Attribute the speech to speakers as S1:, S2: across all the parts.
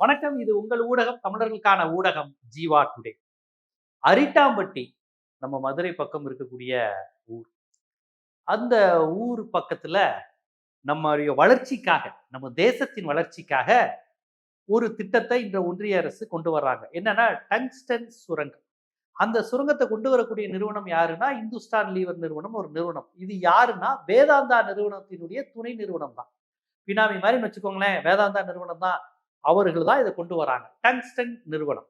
S1: வணக்கம். இது உங்கள் ஊடகம் தமிழர்களுக்கான ஊடகம் ஜீவா டுடே. அரிட்டாம்பட்டி நம்ம மதுரை பக்கம் இருக்கக்கூடிய ஊர். அந்த ஊர் பக்கத்துல நம்முடைய வளர்ச்சிக்காக நம்ம தேசத்தின் வளர்ச்சிக்காக ஒரு திட்டத்தை இந்த ஒன்றிய அரசு கொண்டு வர்றாங்க. என்னன்னா டங்ஸ்டன் சுரங்கம். அந்த சுரங்கத்தை கொண்டு வரக்கூடிய நிறுவனம் யாருன்னா இந்துஸ்தான் லீவர் நிறுவனம் ஒரு நிறுவனம். இது யாருன்னா வேதாந்தா நிறுவனத்தினுடைய துணை நிறுவனம் தான் பினாமி மாதிரி வச்சுக்கோங்களேன் வேதாந்தா நிறுவனம் தான் அவர்கள் தான் இதை கொண்டு வராங்க. டங்ஸ்டன் நிறுவனம்.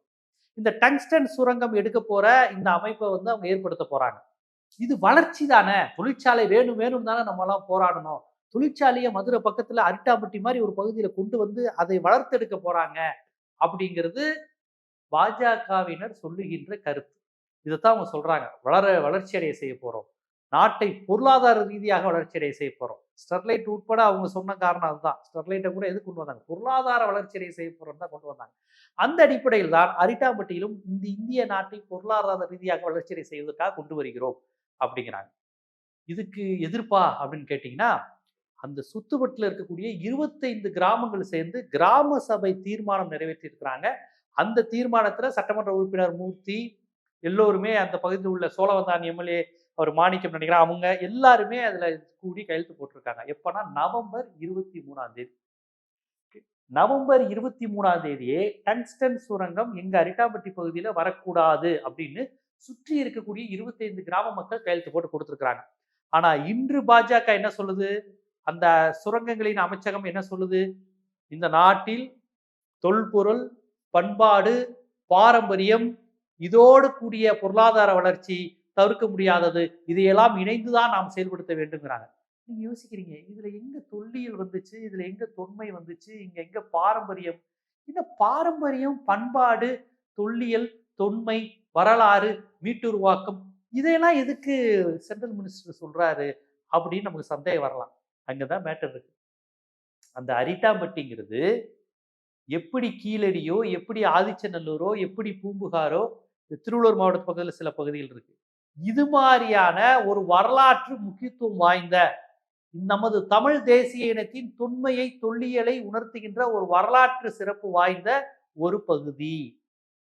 S1: இந்த டங்ஸ்டன் சுரங்கம் எடுக்க போற இந்த அமைப்பை வந்து அவங்க ஏற்படுத்த போறாங்க. இது வளர்ச்சி தானே. தொழிற்சாலை வேணும் வேணும் தானே நம்ம எல்லாம் போராடணும். தொழிற்சாலையை மதுரை பக்கத்துல அரிட்டாம்பட்டி மாதிரி ஒரு பகுதியில கொண்டு வந்து அதை வளர்த்தெடுக்க போறாங்க அப்படிங்கிறது பாஜகவினர் சொல்லுகின்ற கருத்து. இதைத்தான் அவங்க சொல்றாங்க. வளர வளர்ச்சி அடைய செய்ய போறோம். நாட்டை பொருளாதார ரீதியாக வளர்ச்சி அடைய செய்ய போறோம். ஸ்டெர்லைட் உட்பட அவங்க சொன்ன காரணம் அதுதான். ஸ்டெர்லைட்டை கூட எது கொண்டு வந்தாங்க? பொருளாதார வளர்ச்சி அடைய செய்ய தான் கொண்டு வந்தாங்க. அந்த அடிப்படையில் தான் அரிட்டாம்பட்டியிலும் இந்த இந்திய நாட்டை பொருளாதார ரீதியாக வளர்ச்சி செய்வதற்காக கொண்டு வருகிறோம் அப்படிங்கிறாங்க. இதுக்கு எதிர்ப்பா அப்படின்னு கேட்டிங்கன்னா அந்த சுத்துவட்டில் இருக்கக்கூடிய இருபத்தைந்து கிராமங்கள் சேர்ந்து கிராம சபை தீர்மானம் நிறைவேற்றியிருக்கிறாங்க. அந்த தீர்மானத்துல சட்டமன்ற உறுப்பினர் மூர்த்தி எல்லோருமே அந்த பகுதியில் உள்ள சோழவந்தான் எம்எல்ஏ அவர் மாணிக்கம் நினைக்கிறேன். அவங்க எல்லாருமே அதுல கூடி கையெழுத்து போட்டிருக்காங்க. எப்பன்னா நவம்பர் இருபத்தி மூணாம் தேதி. நவம்பர் இருபத்தி மூணாம் தேதியே டங்ஸ்டன் சுரங்கம் எங்க அரிட்டாம்பட்டி பகுதியில வரக்கூடாது அப்படின்னு சுற்றி இருக்கக்கூடிய இருபத்தைந்து கிராம மக்கள் கையெழுத்து போட்டு கொடுத்துருக்காங்க ஆனா இன்று பாஜக என்ன சொல்லுது? அந்த சுரங்கங்களின் அமைச்சகம் என்ன சொல்லுது? இந்த நாட்டில் தொல்பொருள் பண்பாடு பாரம்பரியம் இதோடு கூடிய பொருளாதார வளர்ச்சி தவிர்க்க முடியாதது இதையெல்லாம் இணைந்துதான் நாம் செயல்படுத்த வேண்டுங்கிறாங்க நீங்க யோசிக்கிறீங்க இதுல எங்க தொல்லியல் வந்துச்சு இதுல எங்க தொன்மை வந்துச்சு இங்க எங்க பாரம்பரியம் இந்த பாரம்பரியம் பண்பாடு தொல்லியல் தொன்மை வரலாறு மீட்டுருவாக்கம் இதையெல்லாம் எதுக்கு சென்ட்ரல் மினிஸ்டர் சொல்றாரு அப்படின்னு நமக்கு சந்தேகம் வரலாம். அங்கதான் மேட்டர் இருக்கு. அந்த அரிட்டாம்பட்டிங்கிறது எப்படி கீழடியோ எப்படி ஆதிச்சநல்லூரோ எப்படி பூம்புகாரோ திருவள்ளூர் மாவட்ட பகுதியில் சில பகுதிகள் இருக்கு. இது மாதிரியான ஒரு வரலாற்று முக்கியத்துவம் வாய்ந்த நமது தமிழ் தேசிய இனத்தின் தொன்மையை தொல்லியலை உணர்த்துகின்ற ஒரு வரலாற்று சிறப்பு வாய்ந்த ஒரு பகுதி.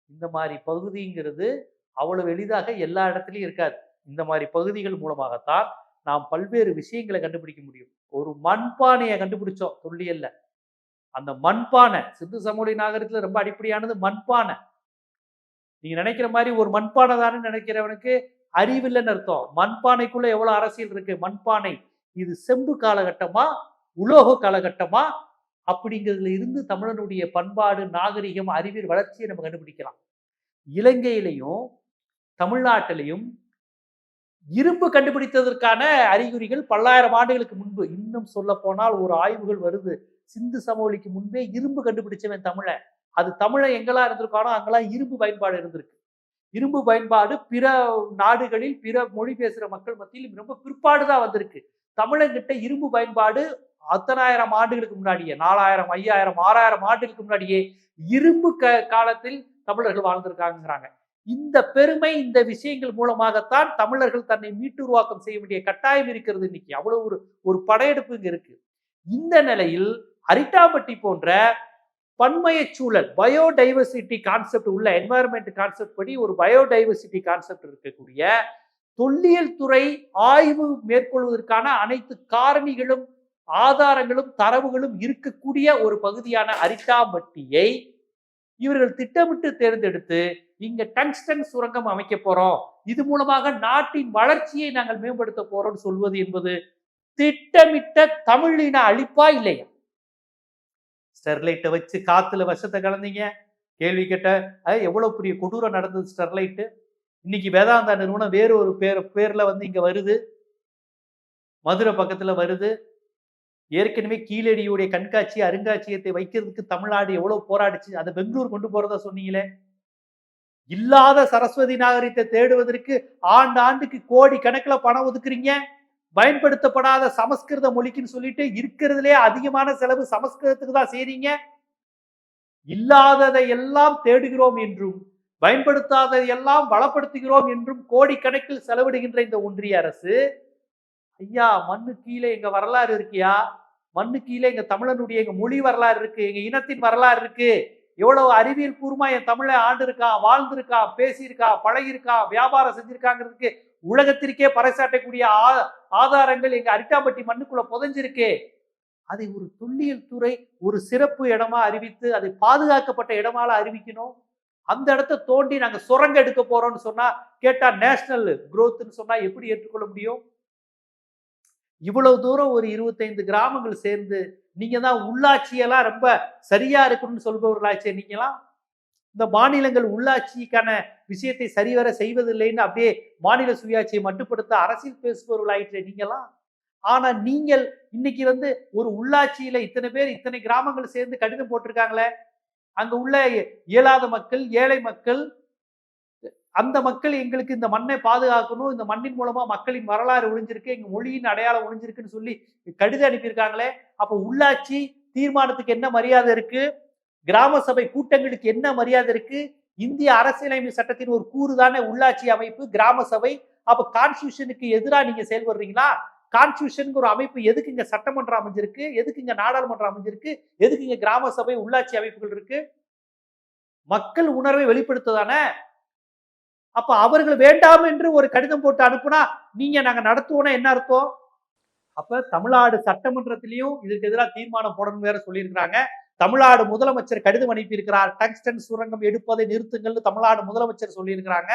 S1: இந்த மாதிரி பகுதிங்கிறது அவ்வளவு எளிதாக எல்லா இடத்துலையும் இருக்காது. இந்த மாதிரி பகுதிகள் மூலமாகத்தான் நாம் பல்வேறு விஷயங்களை கண்டுபிடிக்க முடியும். ஒரு மண்பானையை கண்டுபிடிச்சோம் தொல்லியல்ல. அந்த மண்பானை சிந்து சமூக நாகரத்துல ரொம்ப அடிப்படையானது மண்பானை. நீங்க நினைக்கிற மாதிரி ஒரு மண்பானை தானே நினைக்கிறவனுக்கு அறிவில்லைன்னு அர்த்தம். மண்பானைக்குள்ள எவ்வளவு அரசியல் இருக்கு? மண்பானை. இது செம்பு காலகட்டமா? உலோக காலகட்டமா? அப்படிங்கிறதுல இருந்து தமிழனுடைய பண்பாடு நாகரிகம் அறிவியல் வளர்ச்சியை நம்ம கண்டுபிடிக்கலாம். இலங்கையிலையும் தமிழ்நாட்டிலையும் இரும்பு கண்டுபிடித்ததற்கான அறிகுறிகள் பல்லாயிரம் ஆண்டுகளுக்கு முன்பு. இன்னும் சொல்ல போனால் ஒரு ஆய்வுகள் வருது. சிந்து சமவெளிக்கு முன்பே இரும்பு கண்டுபிடிச்சவன் தமிழன். அது தமிழன் எங்கெல்லாம் இருந்திருக்கானோ அங்கெல்லாம் இரும்பு பயன்பாடு இருந்திருக்கு. இரும்பு பயன்பாடு பிற நாடுகளில் பிற மொழி பேசுகிற மக்கள் மத்தியில் ரொம்ப பிற்பாடு தான் வந்திருக்கு. தமிழங்கிட்ட இரும்பு பயன்பாடு அத்தனாயிரம் ஆண்டுகளுக்கு முன்னாடியே நாலாயிரம் ஐயாயிரம் ஆறாயிரம் ஆண்டுகளுக்கு முன்னாடியே இரும்பு க காலத்தில் தமிழர்கள் வாழ்ந்திருக்காங்கிறாங்க இந்த பெருமை இந்த விஷயங்கள் மூலமாகத்தான் தமிழர்கள் தன்னை மீட்டுருவாக்கம் செய்ய வேண்டிய கட்டாயம் இருக்கிறது இன்னைக்கு. அவ்வளவு ஒரு ஒரு படையெடுப்பு இங்க இருக்கு. இந்த நிலையில் அரிட்டாம்பட்டி போன்ற பன்மய சூழல் பயோடைவர்சிட்டி கான்செப்ட் உள்ள என்வாயர்மெண்ட் கான்செப்ட் படி ஒரு பயோடைவர்சிட்டி கான்செப்ட் இருக்கக்கூடிய தொல்லியல் துறை ஆய்வு மேற்கொள்வதற்கான அனைத்து காரணிகளும் ஆதாரங்களும் தரவுகளும் இருக்கக்கூடிய ஒரு பகுதியான அரிட்டாம்பட்டியை இவர்கள் திட்டமிட்டு தேர்ந்தெடுத்து இங்க டங்ஸ்டன் சுரங்கம் அமைக்க போறோம். இது மூலமாக நாட்டின் வளர்ச்சியை நாங்கள் மேம்படுத்த போறோம்னு சொல்வது என்பது திட்டமிட்ட தமிழின அழிப்பா இல்லையா? ஸ்டெர்லைட்டை வச்சு காத்துல விஷத்தை கலந்தீங்க. கேள்வி கேட்ட அது எவ்வளவு பெரிய கொடூரம் நடந்தது ஸ்டெர்லைட்டு? இன்னைக்கு வேதாந்தா நிறுவனம் வேறு ஒரு பேர் பேர்ல வந்து இங்க வருது. மதுரை பக்கத்துல வருது. ஏற்கனவே கீழடியுடைய கண்காட்சி அருங்காட்சியகத்தை வைக்கிறதுக்கு தமிழ்நாடு எவ்வளவு போராடிச்சு? அதை பெங்களூர் கொண்டு போறதா சொன்னீங்களே? இல்லாத சரஸ்வதி நாகரிகத்தை தேடுவதற்கு ஆண்டு ஆண்டுக்கு கோடி கணக்கில் பணம் ஒதுக்குறீங்க? பயன்படுத்தப்படாத சமஸ்கிருத மொழிக்குன்னு சொல்லிட்டு இருக்கிறதுலே அதிகமான செலவு சமஸ்கிருதத்துக்கு தான் செய்றீங்க. இல்லாததை எல்லாம் தேடுகிறோம் என்றும் பயன்படுத்தாததை எல்லாம் வளப்படுத்துகிறோம் என்றும் கோடிக்கணக்கில் செலவிடுகின்ற இந்த ஒன்றிய அரசு ஐயா மண்ணு கீழே எங்க வரலாறு இருக்கியா? மண்ணு கீழே எங்க தமிழனுடைய எங்க மொழி வரலாறு இருக்கு? எங்க இனத்தின் வரலாறு இருக்கு? எவ்வளவு அறிவியல் பூர்வமா என் தமிழை ஆண்டு இருக்கான் வாழ்ந்திருக்கான் பேசியிருக்கான் பழகியிருக்கான் வியாபாரம் செஞ்சிருக்காங்கிறதுக்கு உலகத்திற்கே பறைசாட்டக்கூடிய ஆ- ஆதாரங்கள் எங்க அரிட்டாம்பட்டி மண்ணுக்குள்ள புதைஞ்சிருக்கே. அதை ஒரு தொல்லியல் துறை ஒரு சிறப்பு இடமா அறிவித்து அதை பாதுகாக்கப்பட்ட இடமால அறிவிக்கணும். அந்த இடத்த தோண்டி நாங்க சுரங்க எடுக்க போறோம்னு சொன்னா கேட்டா நேஷனல் குரோத்னு சொன்னா எப்படி ஏற்றுக்கொள்ள முடியும்? இவ்வளவு தூரம் ஒரு இருபத்தைந்து கிராமங்கள் சேர்ந்து நீங்க தான் உள்ளாட்சியெல்லாம் ரொம்ப சரியா இருக்கணும்னு சொல்பவர்களாச்சே நீங்களாம்? இந்த மாநிலங்கள் உள்ளாட்சிக்கான விஷயத்தை சரிவர செய்வதில்லைன்னு அப்படியே மாநில சுயாட்சியை மட்டுப்படுத்த அரசியல் பேசுபவர்கள் ஆயிற்று நீங்களாம் ஆனா நீங்கள் இன்னைக்கு வந்து ஒரு உள்ளாட்சியில இத்தனை பேர் இத்தனை கிராமங்கள் சேர்ந்து கடிதம் போட்டிருக்காங்களே. அங்க உள்ள இயலாத மக்கள் ஏழை மக்கள் அந்த மக்கள் எங்களுக்கு இந்த மண்ணை பாதுகாக்கணும் இந்த மண்ணின் மூலமா மக்களின் வரலாறு ஒழிஞ்சிருக்கு எங்க மொழியின் அடையாளம் ஒழிஞ்சிருக்குன்னு சொல்லி கடிதம் அனுப்பியிருக்காங்களே. அப்ப உள்ளாட்சி தீர்மானத்துக்கு என்ன மரியாதை இருக்கு? கிராம சபை கூட்டங்களுக்கு என்ன மரியாதை இருக்கு? இந்திய அரசியலமைப்பு சட்டத்தின் ஒரு கூறு தானே உள்ளாட்சி அமைப்பு கிராம சபை. அப்ப கான்ஸ்டியூஷனுக்கு எதிராக நீங்க செயல்படுறீங்களா? கான்ஸ்டியூஷன் ஒரு அமைப்பு எதுக்கு இங்க சட்டமன்றம் அமைஞ்சிருக்கு? எதுக்கு இங்க நாடாளுமன்றம் அமைஞ்சிருக்கு? எதுக்கு இங்க கிராம சபை உள்ளாட்சி அமைப்புகள் இருக்கு? மக்கள் உணர்வை வெளிப்படுத்துதானே? அப்ப அவர்கள் வேண்டாம் என்று ஒரு கடிதம் போட்டு அனுப்புனா நீங்க நாங்க நடத்துவோம்னா என்ன அர்த்தம்? அப்ப தமிழ்நாடு சட்டமன்றத்திலையும் இதுக்கு எதிராக தீர்மானம் போடணும் வேற சொல்லியிருக்கிறாங்க. தமிழ்நாடு முதலமைச்சர் கடிதம் அனுப்பியிருக்கிறார். டங்ஸ்டன் சுரங்கம் எடுப்பதை நிறுத்துங்கள்னு தமிழ்நாடு முதலமைச்சர் சொல்லியிருக்கிறாங்க.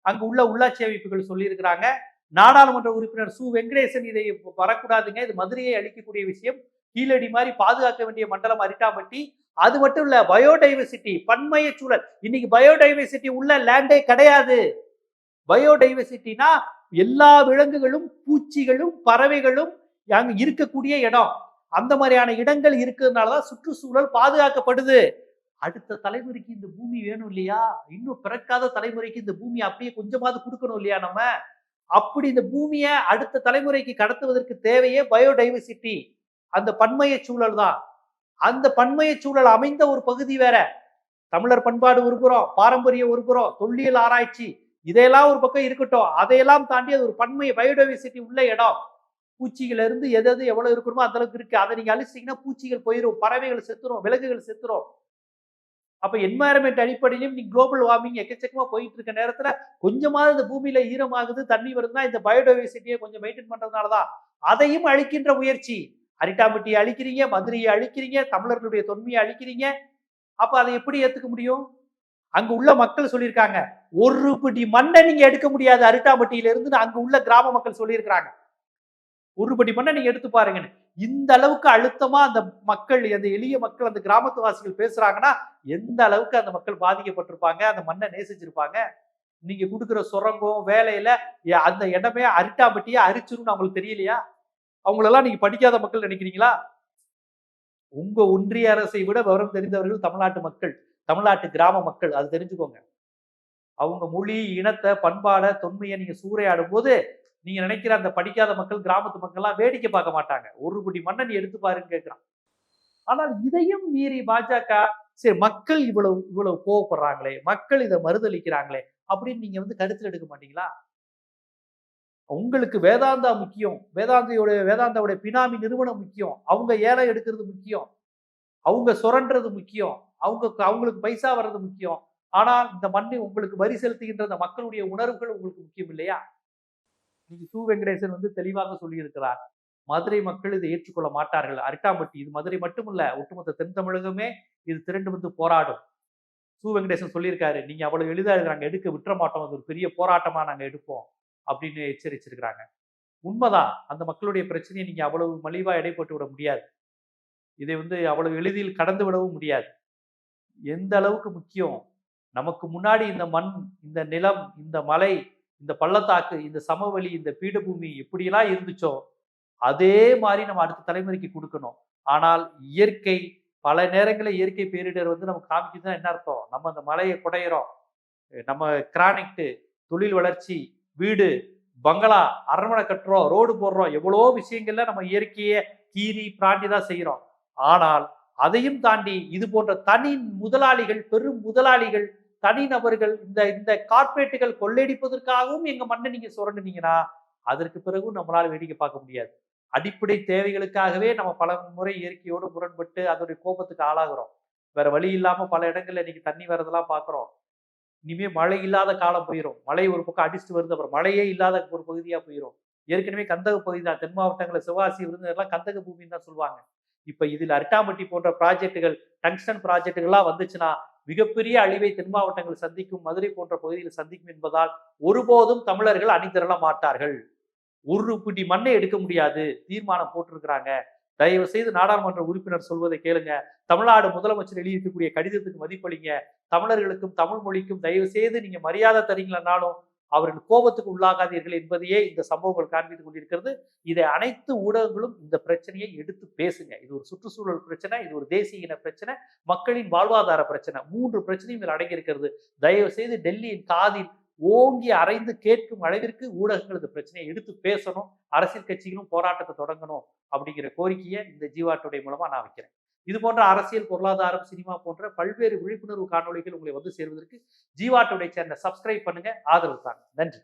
S1: அங்கு உள்ள உள்ளாட்சி அமைப்புகள் சொல்லியிருக்கிறாங்க. நாடாளுமன்ற உறுப்பினர் சு. வெங்கடேசன் இதை வரக்கூடாதுங்க. இது மதுரையை அளிக்கக்கூடிய விஷயம். கீழடி மாதிரி பாதுகாக்க வேண்டிய மண்டலம் அரிட்டாம்பட்டி. அது மட்டும் இல்ல பயோடைவர்சிட்டி பன்மய சூழல். இன்னைக்கு பயோடைவர்சிட்டி உள்ள லேண்டே கிடையாது. பயோடைவர்சிட்டினா எல்லா விலங்குகளும் பூச்சிகளும் பறவைகளும் அங்க இருக்கக்கூடிய இடம். அந்த மாதிரியான இடங்கள் இருக்கிறதுனாலதான் சுற்றுச்சூழல் பாதுகாக்கப்படுது. அடுத்த தலைமுறைக்கு இந்த பூமி வேணும் இல்லையா? இன்னும் பிறக்காத தலைமுறைக்கு இந்த பூமி அப்படியே கொஞ்சமாவது கொடுக்கணும் இல்லையா நம்ம? அப்படி இந்த பூமியை அடுத்த தலைமுறைக்கு கடத்துவதற்கு தேவையே பயோடைவர்சிட்டி. அந்த பன்மைய சூழல் தான். அந்த பன்மைய சூழல் அமைந்த ஒரு பகுதி வேற. தமிழர் பண்பாடு ஒரு புறம் பாரம்பரியம் ஒரு புறம் தொல்லியல் ஆராய்ச்சி இதையெல்லாம் ஒரு பக்கம் இருக்கட்டும். அதையெல்லாம் தாண்டி அது ஒரு பன்மைய பயோடைவர்சிட்டி உள்ள இடம். பூச்சிகள் இருந்து எது எது எவ்வளவு இருக்கணுமோ அந்த அளவுக்கு இருக்கு. அதை நீங்க அழிச்சிங்கன்னா பூச்சிகள் போயிடும் பறவைகள் செத்துரும் விலங்குகள் செத்துரும். அப்ப என்வாயரன்மெண்ட் அடிப்படையிலும் நீ குளோபல் வார்மிங் எக்கச்சக்கமா போயிட்டு இருக்க நேரத்துல கொஞ்சமாவது இந்த பூமியில ஈரமாகுது தண்ணி வருதுன்னா இந்த பயோடைவர்சிட்டியை கொஞ்சம் மெயின்டைன் பண்றதுனாலதான் அதையும் அழிக்கின்ற முயற்சி. அரிட்டாம்பட்டியை அழிக்கிறீங்க மதுரையை அழிக்கிறீங்க தமிழர்களுடைய தொன்மையை அழிக்கிறீங்க. அப்ப அதை எப்படி ஏத்துக்க முடியும்? அங்க உள்ள மக்கள் சொல்லியிருக்காங்க ஒரு பிடி மண்ணை நீங்க எடுக்க முடியாது அரிட்டாம்பட்டியில இருந்து அங்க உள்ள கிராம மக்கள் சொல்லியிருக்கிறாங்க. ஒரு பண்ண மண்ணை நீங்க எடுத்து பாருங்கன்னு. இந்த அளவுக்கு அழுத்தமா அந்த மக்கள் அந்த எளிய மக்கள் அந்த கிராமத்து வாசிகள் பேசுறாங்கன்னா எந்த அளவுக்கு அந்த மக்கள் பாதிக்கப்பட்டிருப்பாங்க அந்த மண்ணை நேசிச்சிருப்பாங்க? நீங்க கொடுக்குற சுரங்கம் வேலையில அந்த இடமே அரிட்டாம்பட்டியா அரிச்சிரும்னு அவங்களுக்கு தெரியலையா? அவங்களெல்லாம் நீங்க படிக்காத மக்கள் நினைக்கிறீங்களா? உங்க ஒன்றிய அரசை விட விவரம் தெரிந்தவர்கள் தமிழ்நாட்டு மக்கள் தமிழ்நாட்டு கிராம மக்கள் அது தெரிஞ்சுக்கோங்க. அவங்க மொழி இனத்தை பண்பாடை தொன்மையை நீங்க சூறையாடும் போது நீங்க நினைக்கிற அந்த படிக்காத மக்கள் கிராமத்து மக்கள்லாம் வேடிக்கை பார்க்க மாட்டாங்க. ஒரு குடி மண்ணை நீ எடுத்து பாருன்னு கேட்கிறான். ஆனால் இதையும் மீறி பாஜக சரி மக்கள் இவ்வளவு இவ்வளவு கோவப்படுறாங்களே மக்கள் இதை மறுதளிக்கிறாங்களே அப்படின்னு நீங்க வந்து கருத்தில் எடுக்க மாட்டீங்களா? உங்களுக்கு வேதாந்தா முக்கியம். வேதாந்தையோட வேதாந்தாவுடைய பினாமி நிறுவனம் முக்கியம். அவங்க ஏழை எடுக்கிறது முக்கியம். அவங்க சுரண்டுறது முக்கியம். அவங்க அவங்களுக்கு பைசா வர்றது முக்கியம். ஆனால் இந்த மண்ணை உங்களுக்கு வரி செலுத்துகின்ற அந்த மக்களுடைய உணர்வுகள் உங்களுக்கு முக்கியம் இல்லையா? இன்னைக்கு சு வெங்கடேசன் வந்து தெளிவாக சொல்லியிருக்கிறார். மதுரை மக்கள் இதை ஏற்றுக்கொள்ள மாட்டார்கள். அரிட்டாம்பட்டி இது மதுரை மட்டுமல்ல ஒட்டுமொத்த தென் தமிழகமே இது திரண்டு வந்து போராடும். சு வெங்கடேசன் சொல்லியிருக்காரு நீங்க அவ்வளவு எளிதாக இருக்கு நாங்கள் எடுக்க விட்டுற மாட்டோம். அது ஒரு பெரிய போராட்டமா நாங்கள் எடுப்போம். அப்படின்னு எச்சரிச்சிருக்கிறாங்க. உண்மைதான் அந்த மக்களுடைய பிரச்சனையை நீங்க அவ்வளவு மலிவா எடைப்பட்டு விட முடியாது. இதை வந்து அவ்வளவு எளிதில் கடந்து விடவும் முடியாது. எந்த அளவுக்கு முக்கியம்? நமக்கு முன்னாடி இந்த மண் இந்த நிலம் இந்த மலை இந்த பள்ளத்தாக்கு இந்த சமவெளி இந்த பீடபூமி எப்படியெல்லாம் இருந்துச்சோ அதே மாதிரி நம்ம அடுத்த தலைமுறைக்கு கொடுக்கணும். ஆனால் இயற்கை பல நேரங்களில் இயற்கை பேரிடர் வந்து நமக்கு காமிக்குதுன்னா என்ன அர்த்தம்? நம்ம அந்த மலையை குடையிறோம். நம்ம கிரானிக்டு தொழில் வளர்ச்சி வீடு பங்களா அரண்மனை கட்டுறோம் ரோடு போடுறோம் எவ்வளோ விஷயங்கள்ல நம்ம இயற்கையை கீறி பிராண்டி தான் செய்கிறோம். ஆனால் அதையும் தாண்டி இது போன்ற தனி முதலாளிகள் பெரும் முதலாளிகள் தனி நபர்கள் இந்த இந்த கார்ப்பரேட்டுகள் கொள்ளையடிப்பதற்காகவும் எங்க மண்ணை நீங்க சுரண்டுனீங்கன்னா அதற்கு பிறகும் நம்மளால வேடிக்கை பார்க்க முடியாது. அடிப்படை தேவைகளுக்காகவே நம்ம பல முறை இயற்கையோடு முரண்பட்டு அதோடைய கோபத்துக்கு ஆளாகிறோம். வேற வழி இல்லாம பல இடங்கள்ல இன்னைக்கு தண்ணி வரதெல்லாம் பாக்குறோம். இனிமே மழை இல்லாத காலம் போயிடும் மழை ஒரு பக்கம் அடிச்சுட்டு வருது அப்புறம் மழையே இல்லாத ஒரு பகுதியா போயிடும் ஏற்கனவே கந்தக பகுதி தான். தென் மாவட்டங்களில் சிவாசி விருதுநகர்லாம் கந்தக பூமின்னு தான் சொல்லுவாங்க. இப்ப இதில் அரிட்டாம்பட்டி போன்ற ப்ராஜெக்டுகள் டங்ஸ்டன் ப்ராஜெக்டுகள்லாம் வந்துச்சுன்னா மிகப்பெரிய அழிவை தென் மாவட்டங்கள் சந்திக்கும் மதுரை போன்ற பகுதியில் சந்திக்கும் என்பதால் ஒருபோதும் தமிழர்கள் அணிதிரள மாட்டார்கள். ஒரு பிடி மண்ணை எடுக்க முடியாது. தீர்மானம் போட்டிருக்கிறாங்க. தயவு செய்து நாடாளுமன்ற உறுப்பினர் சொல்வதை கேளுங்க. தமிழ்நாடு முதலமைச்சர் எழுதியிருக்கக்கூடிய கடிதத்துக்கு மதிப்பளிங்க. தமிழர்களுக்கும் தமிழ் மொழிக்கும் தயவு செய்து நீங்க மரியாதை தரீங்களனாலும் அவர்கள் கோபத்துக்கு உள்ளாகாதீர்கள் என்பதையே இந்த சம்பவங்கள் காண்பித்துக் கொண்டிருக்கிறது. இதை அனைத்து ஊடகங்களும் இந்த பிரச்சனையை எடுத்து பேசுங்க. இது ஒரு சுற்றுச்சூழல் பிரச்சனை இது ஒரு தேசிய இன பிரச்சனை மக்களின் வாழ்வாதார பிரச்சனை. மூன்று பிரச்சனையும் இதில் அடங்கியிருக்கிறது. தயவு செய்து டெல்லியின் காதில் ஓங்கி அரைந்து கேட்கும் அளவிற்கு ஊடகங்கள் இந்த பிரச்சனையை எடுத்து பேசணும். அரசியல் கட்சிகளும் போராட்டத்தை தொடங்கணும் அப்படிங்கிற கோரிக்கையை இந்த ஜீவாட்டுடைய மூலமா நான் வைக்கிறேன். இது போன்ற அரசியல் பொருளாதாரம் சினிமா போன்ற பல்வேறு விழிப்புணர்வு காணொளிகள் உங்களை வந்து சேர்வதற்கு ஜீவாட்டுடைய சேனலை சப்ஸ்கிரைப் பண்ணுங்க. ஆதரவு தாங்க. நன்றி.